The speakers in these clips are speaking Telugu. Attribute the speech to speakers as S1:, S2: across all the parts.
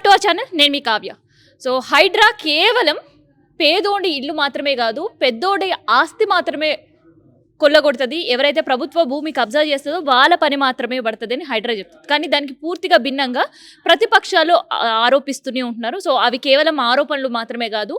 S1: బ్యాక్ టు అవర్ ఛానల్ నేను మీ కావ్య. సో హైడ్రా కేవలం పేదోడి ఇల్లు మాత్రమే కాదు పెద్దోడి ఆస్తి మాత్రమే కొల్లగొడుతుంది. ఎవరైతే ప్రభుత్వ భూమి కబ్జా చేస్తుందో వాళ్ళ పని మాత్రమే పడుతుంది అని హైడ్రా చెప్తుంది. కానీ దానికి పూర్తిగా భిన్నంగా ప్రతిపక్షాలు ఆరోపిస్తూనే ఉంటున్నారు. సో అవి కేవలం ఆరోపణలు మాత్రమే కాదు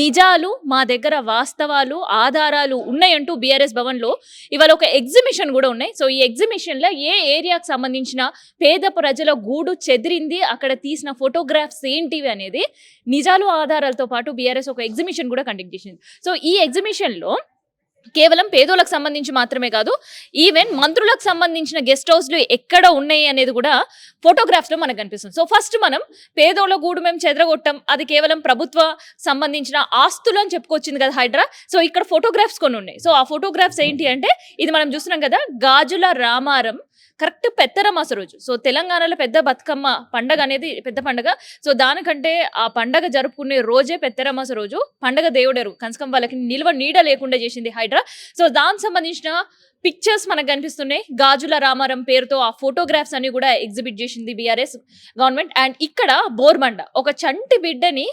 S1: నిజాలు మా దగ్గర వాస్తవాలు ఆధారాలు ఉన్నాయంటూ బీఆర్ఎస్ భవన్లో ఇవాళ ఒక ఎగ్జిబిషన్ కూడా ఉన్నాయి. సో ఈ ఎగ్జిబిషన్లో ఏ ఏరియాకు సంబంధించిన పేద ప్రజల గూడు చెదిరింది అక్కడ తీసిన ఫోటోగ్రాఫ్స్ ఏంటివి అనేది నిజాలు ఆధారాలతో పాటు బీఆర్ఎస్ ఒక ఎగ్జిబిషన్ కూడా కండక్ట్ చేసింది. సో ఈ ఎగ్జిబిషన్లో కేవలం పేదోళ్ళకు సంబంధించి మాత్రమే కాదు ఈవెన్ మంత్రులకు సంబంధించిన గెస్ట్ హౌస్లు ఎక్కడ ఉన్నాయి అనేది కూడా ఫోటోగ్రాఫ్స్లో మనకు కనిపిస్తుంది. సో ఫస్ట్ మనం పేదోళ్ళ గూడు మేము చెదరగొట్టం అది కేవలం ప్రభుత్వ సంబంధించిన ఆస్తులు అని చెప్పుకొచ్చింది కదా హైడ్రా. సో ఇక్కడ ఫోటోగ్రాఫ్స్ కొన్ని ఉన్నాయి. సో ఆ ఫోటోగ్రాఫ్స్ ఏంటి అంటే ఇది మనం చూస్తున్నాం కదా గాజుల రామారం కరెక్ట్ పెత్తరమాస రోజు. సో తెలంగాణలో పెద్ద బతుకమ్మ పండగ అనేది పెద్ద పండగ. సో దానికంటే ఆ పండగ జరుపుకునే రోజే పెత్తరమాస రోజు. పండగ దేవుడరు కనకం వాళ్ళకి నిల్వ నీడ లేకుండా చేసింది హైడ్రా. సో దానికి సంబంధించిన పిక్చర్స్ మనకు కనిపిస్తున్నాయి. గాజుల రామారం పేరుతో ఆ ఫోటోగ్రాఫ్స్ అన్ని కూడా ఎగ్జిబిట్ చేసింది బీఆర్ఎస్ గవర్నమెంట్. అండ్ ఇక్కడ బోర్బండ ఒక చంటి బిడ్డని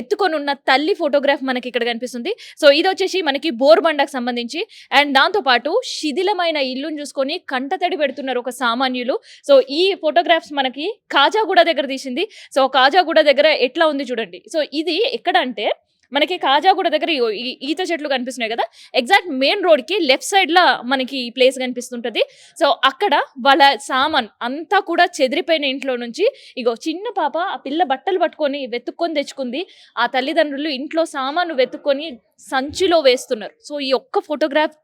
S1: ఎత్తుకొని ఉన్న తల్లి ఫోటోగ్రాఫ్ మనకి ఇక్కడ కనిపిస్తుంది. సో ఇది వచ్చేసి మనకి బోర్బండకు సంబంధించి. అండ్ దాంతో పాటు శిథిలమైన ఇల్లుని చూసుకొని కంటతడి పెడుతున్నారు ఒక సామాన్యులు. సో ఈ ఫోటోగ్రాఫ్స్ మనకి కాజాగూడ దగ్గర తీసింది. సో కాజాగూడ దగ్గర ఎట్లా ఉంది చూడండి. సో ఇది ఎక్కడ అంటే మనకి కాజాగూడ దగ్గర ఇగో ఈ ఈత చెట్లు కనిపిస్తున్నాయి కదా? ఎగ్జాక్ట్ మెయిన్ రోడ్కి లెఫ్ట్ సైడ్లో మనకి ఈ ప్లేస్ కనిపిస్తుంటది. సో అక్కడ వాళ్ళ సామాన్ అంతా కూడా చెదిరిపోయిన ఇంట్లో నుంచి ఇగో చిన్న పాప ఆ పిల్ల బట్టలు పట్టుకొని వెతుక్కొని తెచ్చుకుంది. ఆ తల్లిదండ్రులు ఇంట్లో సామాను వెతుక్కొని సంచిలో వేస్తున్నారు. సో ఈ ఒక్క ఫోటోగ్రాఫ్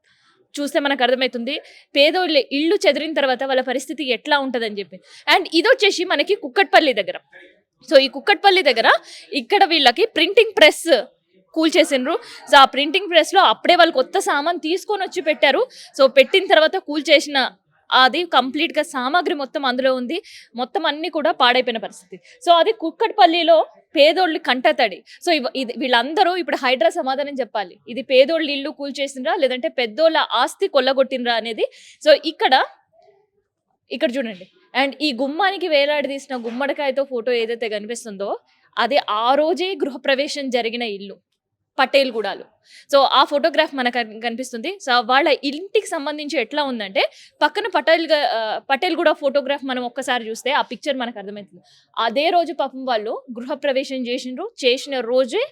S1: చూస్తే మనకు అర్థమవుతుంది పేదోళ్ళ ఇళ్ళు చెదిరిన తర్వాత వాళ్ళ పరిస్థితి ఎట్లా ఉంటుందని చెప్పి. అండ్ ఇది వచ్చేసి మనకి కుక్కట్పల్లి దగ్గర. సో ఈ కుక్కట్పల్లి దగ్గర ఇక్కడ వీళ్ళకి ప్రింటింగ్ ప్రెస్ కూల్ చేసిండ్రు. సో ఆ ప్రింటింగ్ ప్రెస్లో అప్పుడే వాళ్ళు కొత్త సామాన్ తీసుకొని వచ్చి పెట్టారు. సో పెట్టిన తర్వాత కూల్ చేసిన అది కంప్లీట్గా సామాగ్రి మొత్తం అందులో ఉంది. మొత్తం అన్ని కూడా పాడైపోయిన పరిస్థితి. సో అది కుక్కట్పల్లిలో పేదోళ్ళు కంటతడి. సో ఇది వీళ్ళందరూ ఇప్పుడు హైడ్రా సమాధానం చెప్పాలి. ఇది పేదోళ్ళ ఇల్లు కూల్ చేసిండ్రా లేదంటే పెద్దోళ్ళ ఆస్తి కొల్లగొట్టినరా అనేది. సో ఇక్కడ ఇక్కడ చూడండి. అండ్ ఈ గుమ్మానికి వేలాడి తీసిన గుమ్మడికాయతో ఫోటో ఏదైతే కనిపిస్తుందో అది ఆ రోజే గృహప్రవేశం జరిగిన ఇల్లు. పటేల్ గూడాలు. సో ఆ ఫోటోగ్రాఫ్ మనకు కనిపిస్తుంది. సో వాళ్ళ ఇంటికి సంబంధించి ఎట్లా ఉందంటే పక్కన పటేల్ పటేల్ కూడా ఫోటోగ్రాఫ్ మనం ఒక్కసారి చూస్తే ఆ పిక్చర్ మనకు అర్థమవుతుంది అదే రోజు పాపం వాళ్ళు గృహప్రవేశం చేసినారు చేసిన రోజే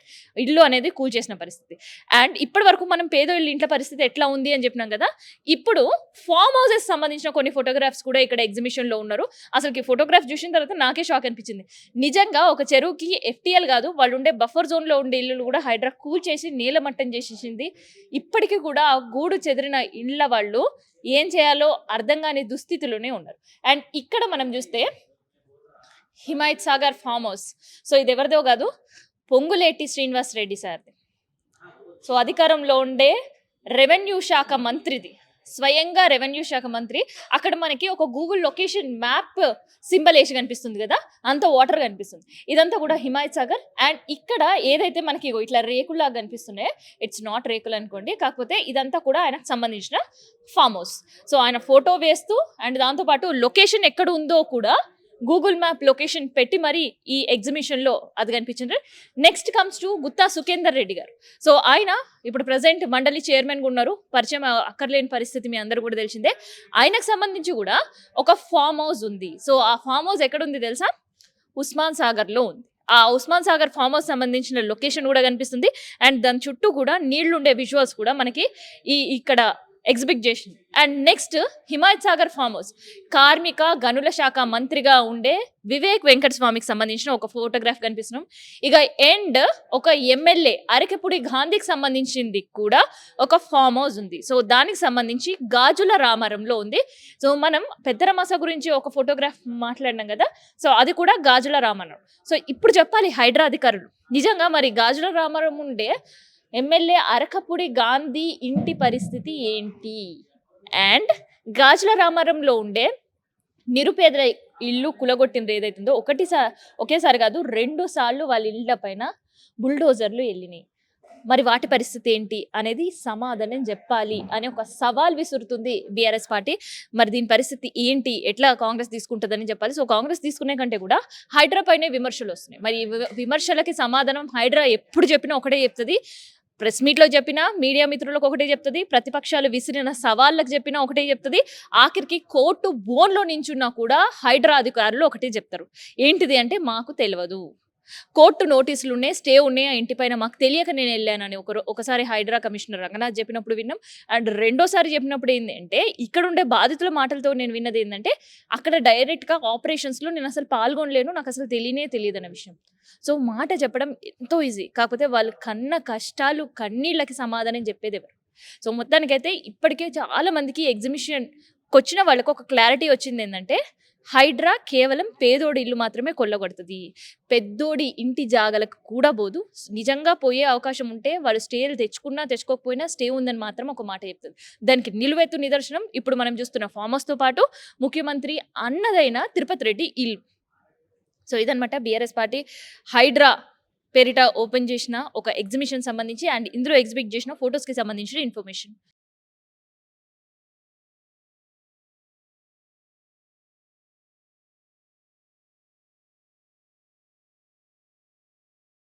S1: ఇల్లు అనేది కూల్ చేసిన పరిస్థితి. అండ్ ఇప్పటి వరకు మనం పేదోళ్ళ ఇంట్లో పరిస్థితి ఎట్లా ఉంది అని చెప్పినాం కదా ఇప్పుడు ఫామ్ హౌసెస్ సంబంధించిన కొన్ని ఫోటోగ్రాఫ్స్ కూడా ఇక్కడ ఎగ్జిబిషన్లో ఉన్నారు. అసలు ఈ ఫోటోగ్రాఫ్ చూసిన తర్వాత నాకే షాక్ అనిపించింది. నిజంగా ఒక చెరువుకి ఎఫ్టీఎల్ కాదు వాళ్ళు ఉండే బఫర్ జోన్లో ఉండే ఇల్లు కూడా హైడ్రా కూల్ చేసి నీలమట్ట చేసేసింది ఇప్పటికీ కూడా గూడు చెదిరిన ఇళ్ళ వాళ్ళు ఏం చేయాలో అర్థం కాని దుస్థితిలోనే ఉన్నారు. అండ్ ఇక్కడ మనం చూస్తే Himayat Sagar farm house. So ఇది ఎవరిదో కాదు పొంగులేటి శ్రీనివాస్ రెడ్డి సార్ది. సో అధికారంలో ఉండే రెవెన్యూ శాఖ మంత్రిది. స్వయంగా రెవెన్యూ శాఖ మంత్రి అక్కడ మనకి ఒక గూగుల్ లొకేషన్ మ్యాప్ సింబల్ వేసి కనిపిస్తుంది కదా అంత వాటర్ కనిపిస్తుంది. ఇదంతా కూడా హిమాయత్ సాగర్. అండ్ ఇక్కడ ఏదైతే మనకి ఇట్లా రేకుల్లాగా కనిపిస్తున్నాయో ఇట్స్ నాట్ రేకులు అనుకోండి కాకపోతే ఇదంతా కూడా ఆయనకు సంబంధించిన ఫామ్ హౌస్ సో ఆయన ఫోటో వేస్తూ అండ్ దాంతోపాటు లొకేషన్ ఎక్కడ ఉందో కూడా గూగుల్ మ్యాప్ లొకేషన్ పెట్టి మరి ఈ ఎగ్జిబిషన్లో అది కనిపించింది next comes to Gutta Sukender Reddy గారు. సో ఆయన ఇప్పుడు ప్రజెంట్ మండలి చైర్మన్గా ఉన్నారు. పరిచయం అక్కర్లేని పరిస్థితి మీ అందరూ కూడా తెలిసిందే. ఆయనకు సంబంధించి కూడా ఒక ఫామ్ హౌస్ ఉంది. సో ఆ ఫామ్ హౌస్ ఎక్కడ ఉంది తెలుసా? ఉస్మాన్ సాగర్లో ఉంది. ఆ ఉస్మాన్ సాగర్ ఫామ్ హౌస్ సంబంధించిన లొకేషన్ కూడా కనిపిస్తుంది. అండ్ దాని చుట్టూ కూడా నీళ్ళుండే విజువల్స్ కూడా మనకి ఈ ఇక్కడ ఎగ్జిబిట్ చేసింది. And next Himayat Sagar farm house కార్మిక గనుల శాఖ మంత్రిగా ఉండే వివేక్ వెంకట స్వామికి సంబంధించిన ఒక ఫోటోగ్రాఫ్ కనిపిస్తున్నాం. ఇక ఎండ్ ఒక ఎమ్మెల్యే అరకెపుడి గాంధీకి సంబంధించింది కూడా ఒక ఫామ్ హౌస్ ఉంది. సో దానికి సంబంధించి గాజుల రామారంలో ఉంది. సో మనం పెద్దరమాస గురించి ఒక ఫోటోగ్రాఫ్ మాట్లాడినాం కదా. సో అది కూడా గాజుల రామారం. సో ఇప్పుడు చెప్పాలి హైడ్రా అధికారులు. నిజంగా మరి గాజుల రామారం ఉండే ఎమ్మెల్యే అరకపుడి గాంధీ ఇంటి పరిస్థితి ఏంటి? అండ్ గాజుల రామారంలో ఉండే నిరుపేద ఇల్లు కులగొట్టింది ఏదైతుందో ఒకటి సా ఒకేసారి కాదు రెండు సార్లు వాళ్ళ ఇళ్ళ పైన బుల్డోజర్లు వెళ్ళినాయి మరి వాటి పరిస్థితి ఏంటి అనేది సమాధానం చెప్పాలి అనే ఒక సవాల్ విసురుతుంది బీఆర్ఎస్ పార్టీ. మరి దీని పరిస్థితి ఏంటి? ఎట్లా కాంగ్రెస్ తీసుకుంటుందని చెప్పాలి. సో కాంగ్రెస్ తీసుకునే కంటే కూడా హైడ్రా పైనే విమర్శలు వస్తున్నాయి. మరి విమర్శలకి సమాధానం హైడ్రా ఎప్పుడు చెప్పినా ఒకటే చెప్తుంది. ప్రెస్ మీట్లో చెప్పినా మీడియా మిత్రులకు ఒకటే చెప్తుంది ప్రతిపక్షాలు విసిరిన సవాళ్ళకు చెప్పినా ఒకటే చెప్తుంది ఆఖరికి కోర్టు బోన్లో నించున్నా కూడా హైడ్రా అధికారులు ఒకటే చెప్తారు. ఏంటిది అంటే మాకు తెలియదు కోర్టు నోటీసులు ఉన్నాయి స్టే ఉన్నాయి ఆ ఇంటిపైన మాకు తెలియక నేను వెళ్ళానని ఒక ఒకసారి హైడ్రా కమిషనర్ రంగనాథ్ చెప్పినప్పుడు విన్నాం. అండ్ రెండోసారి చెప్పినప్పుడు ఏంటంటే ఇక్కడ ఉండే బాధితుల మాటలతో నేను విన్నది ఏంటంటే అక్కడ డైరెక్ట్గా ఆపరేషన్స్లో నేను అసలు పాల్గొనలేను నాకు అసలు తెలియనే తెలియదు అనే విషయం. సో మాట చెప్పడం ఎంతో ఈజీ. కాకపోతే వాళ్ళు కన్న కష్టాలు కన్నీళ్ళకి సమాధానం చెప్పేది ఎవరు? సో మొత్తానికైతే ఇప్పటికే చాలా మందికి ఎగ్జిబిషన్ వచ్చిన వాళ్ళకు ఒక క్లారిటీ వచ్చింది ఏంటంటే హైడ్రా కేవలం పేదోడి ఇల్లు మాత్రమే కొల్లగొడుతుంది. పెద్దోడి ఇంటి జాగలకు కూడా పోదు. నిజంగా పోయే అవకాశం ఉంటే వాళ్ళు స్టేలు తెచ్చుకున్నా తెచ్చుకోకపోయినా స్టే ఉందని మాత్రం ఒక మాట చెప్తుంది. దానికి నిలువెత్తు నిదర్శనం ఇప్పుడు మనం చూస్తున్న ఫామ్ పాటు ముఖ్యమంత్రి అన్నదైన తిరుపతి రెడ్డి ఇల్లు. సో ఇదనమాట బీఆర్ఎస్ పార్టీ హైడ్రా పేరిట ఓపెన్ చేసిన ఒక ఎగ్జిబిషన్ సంబంధించి అండ్ ఇందులో ఎగ్జిబిట్ చేసిన ఫొటోస్కి సంబంధించిన ఇన్ఫర్మేషన్